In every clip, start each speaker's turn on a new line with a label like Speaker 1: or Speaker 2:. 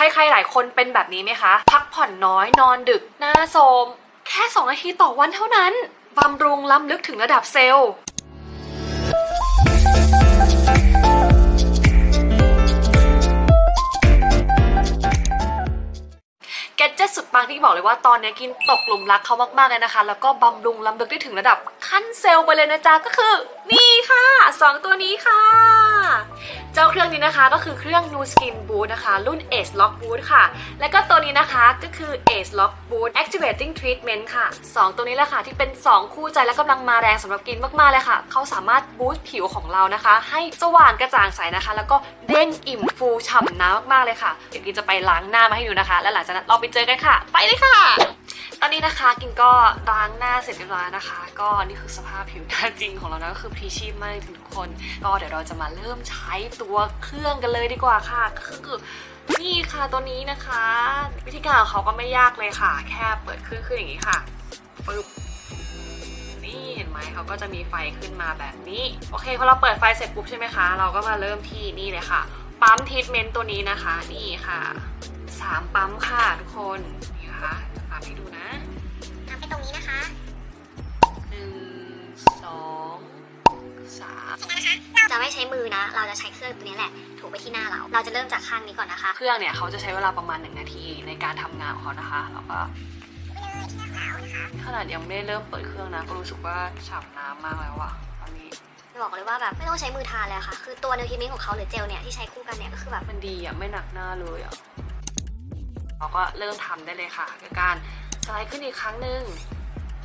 Speaker 1: ใครๆหลายคนเป็นแบบนี้ไหมคะ พักผ่อนน้อยนอนดึก หน้าโทรมแค่ 2 นาทีต่อวันเท่านั้นบำรุงล้ำลึกถึงระดับเซลล์ังที่บอกเลยว่าตอนนี้กินตกหลุมรักเขามากๆเลยนะคะ แล้วก็บำรุงลำลึกได้ถึงระดับขั้นเซลล์ไปเลยนะจ๊ะก็คือนี่ค่ะ 2 ตัวนี้ค่ะ เจ้าเครื่องนี้นะคะก็คือเครื่อง New Skin Boost นะคะ รุ่น Age Lock Boost ค่ะ และก็ตัวนี้นะคะก็คือ Age Lock Boost Activating Treatment ค่ะ 2 ตัวนี้แหละค่ะที่เป็น 2 คู่ใจและกำลังมาแรงสำหรับกินมากๆเลยค่ะ เขาสามารถบูสต์ผิวของเรานะคะ ให้สว่างกระจ่างใสนะคะ แล้วก็เด้งอิ่มฟูฉ่ำน้ำมากๆเลยค่ะเดี๋ยวกินจะไปล้างหน้ามาให้ดูนะคะ แล้วหลังจากนั้นเราไปเจอกันค่ะไปเลยค่ะ ตอนนี้นะคะกินก็ล้างหน้าเสร็จเรียบร้อยนะคะ ก็นี่คือสภาพผิวหน้าจริงของเรานะก็คือพรีชีพมากจริงทุกคน ก็เดี๋ยวเราจะมาเริ่มใช้ตัวเครื่องกันเลยดีกว่าค่ะก็คือนี่ค่ะตัวนี้นะคะ วิธีการของเขาก็ไม่ยากเลยค่ะ แค่เปิดเครื่องขึ้นอย่างนี้ค่ะปึ๊บนี่เห็นไหมเขาก็จะมีไฟขึ้นมาแบบนี้ โอเคพอเราเปิดไฟเสร็จปุ๊บใช่ไหมคะ เราก็มาเริ่มที่นี่เลยค่ะ ปั๊มทีทเมนต์ตัวนี้นะคะ นี่ค่ะสามปั๊มค่ะทุกคน นี่ค่ะจะปั๊มให้ดูนะ
Speaker 2: ทำไปตรงนี้นะคะ
Speaker 1: หนึ่งสองสาม
Speaker 2: จะไม่ใช้มือนะ เราจะใช้เครื่องตัวนี้แหละ ถูไปที่หน้าเรา เราจะเริ่มจากข้างนี้ก่อนนะคะ
Speaker 1: เครื่องเนี่ยเขาจะใช้เวลาประมาณหนึ่งนาทีในการทำงานของเขานะคะแล้วก็ขนาดยังไม่ได้เริ่มเปิดเครื่องนะ ก็รู้สึกว่าฉ่ำน้ำมากแล้วอะตอนนี้
Speaker 2: บอกเลยว่าแบบไม่ต้องใช้มือทาเลยอะค่ะ คือตัวเนวทีมิของเขาหรือเจลเนี่ยที่ใช้คู่กันเนี่ยก็คือแบบ
Speaker 1: มันดีอะไม่หนักหน้าเลยอะ เราก็เริ่มทำได้เลยค่ะกับการสไลด์ขึ้นอีกครั้งหนึ่ง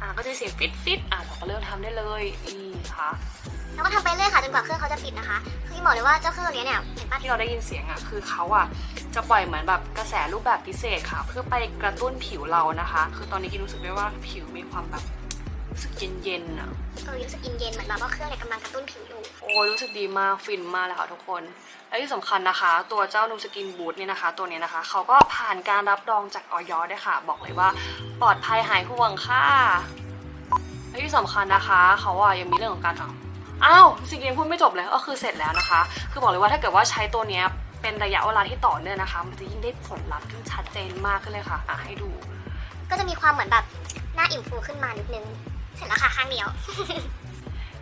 Speaker 1: อะก็จะเสียงฟิตฟิตอะเราก็เริ่มทำได้เลยนี่ค่ะ
Speaker 2: แล้วก็ทำไปเรื่อยค่ะจนกว่าเครื่องเขาจะปิดนะคะคือที่บอกเลยว่าเจ้าเครื่องตัวนี้เนี่ยเห็นปะ
Speaker 1: ที่เราได้ยินเสียงอะคือเขาอะจะปล่อยเหมือนแบบกระแสรูปแบบพิเศษค่ะ เพื่อไปกระตุ้นผิวเรานะคะ คือตอนนี้กินรู้สึกได้ว่าผิวมีความแบบรู้ สึกเย็นๆอะ
Speaker 2: เออรู้สึกเย็นๆเหมือนแบบว่าเครื่องเนี่ยกำลังกระตุ้นผิวอยู่
Speaker 1: โอ้ยรู้สึกดีมากฟินมากเลยค่ะทุกคน และที่สำคัญนะคะ ตัวเจ้านูสกินบูทเนี่ยนะคะ ตัวเนี้ยนะคะ เขาก็ผ่านการรับรองจากออยด้วยค่ะ บอกเลยว่าปลอดภัยหายห่วงค่ะและที่สำคัญนะคะ เขาอะยังมีเรื่องของการทำอ้าวสิกินพูดไม่จบเลยก็คือเสร็จแล้วนะคะ คือบอกเลยว่าถ้าเกิดว่าใช้ตัวเนี้ยเป็นระยะเวลาที่ต่อเนื่องนะคะ มันจะยิ่งได้ผลลัพธ์ที่ชัดเจนมากขึ้นเลยค่ะอะให้ดู
Speaker 2: ก็จะมีความเหมือนแบบหน้าอิ่มฟูขึ้นมานิดนึงเส ร็จแล้วค่ะข้างเดียว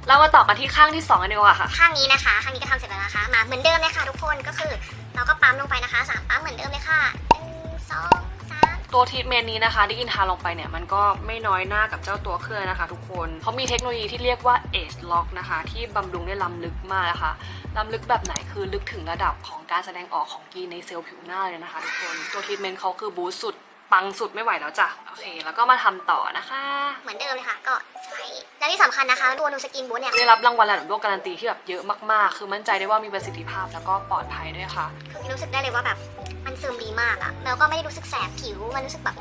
Speaker 1: เรามาต่อกันที่ข้างที่สองกันดีกว่าค่ะ
Speaker 2: ข้างนี้นะคะ ข้างนี้ก็ทำเสร็จแล้วนะคะ มาเหมือนเดิมเลยค่ะทุกคนก็คือ เราก็ปั๊มลงไปนะคะสามปั๊มเหมือนเดิมเลยค่ะหนึ่งสองสาม
Speaker 1: ตัวทรีทเมนต์นี้นะคะที่กินทาลงไปเนี่ย มันก็ไม่น้อยหน้ากับเจ้าตัวเครื่องนะคะทุกคนเขามีเทคโนโลยีที่เรียกว่า Age Lock นะคะ ที่บำรุงได้ล้ำลึกมากนะคะล้ำลึกแบบไหนคือลึกถึงระดับของการแสดงออกของกีนในเซลล์ผิวหน้าเลยนะคะทุกคนตัวทรีทเมนต์เขาคือบูสต์สุด ปังสุดไม่ไหวแล้วจ้ะ โอเค แล้วก็มาทำต่อนะคะ
Speaker 2: เหมือนเดิมเลยค่ะ ก็ใช้แล้วที่สำคัญนะคะ ตัวนูสกินบูทเนี่ย
Speaker 1: ได้รับรางวัลระดับโลกการันตีที่แบบเยอะมากๆ คือมั่นใจได้ว่ามีประสิทธิภาพแล้วก็ปลอดภัยด้วยค่ะ
Speaker 2: คือรู้สึกได้เลยว่าแบบมันซึมดีมากอะแล้วก็ไม่ได้รู้สึกแสบผิว มันรู้สึกแบบ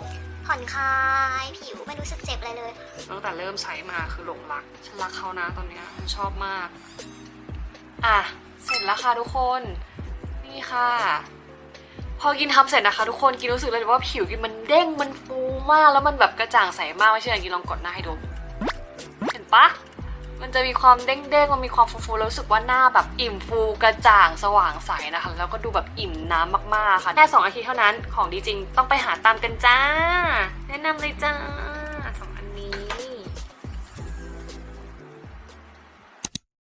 Speaker 2: ผ่อนคลายผิวไม่รู้สึกเจ็บอะไรเลย
Speaker 1: ตั้งแต่เริ่มใช้มาคือหลงรัก ฉันรักเขานะตอนเนี้ยฉันชอบมาก อะ เสร็จแล้วค่ะทุกคน นี่ค่ะ พอกินทำเสร็จนะคะ ทุกคนกินรู้สึกเลยว่าผิวกินมันเด้งมันฟูมากแล้วมันแบบกระจ่างใสมากไม่เชื่อกินลองกดหน้าให้ดู เห็นปะมันจะมีความเด้งๆ มันมีความฟูๆแล้วรู้สึกว่าหน้าแบบอิ่มฟูกระจ่างสว่างใสนะคะ แล้วก็ดูแบบอิ่มน้ำมากๆค่ะ แค่สองอาทิตย์เท่านั้นของดีจริงต้องไปหาตามกันจ้า แนะนำเลยจ้า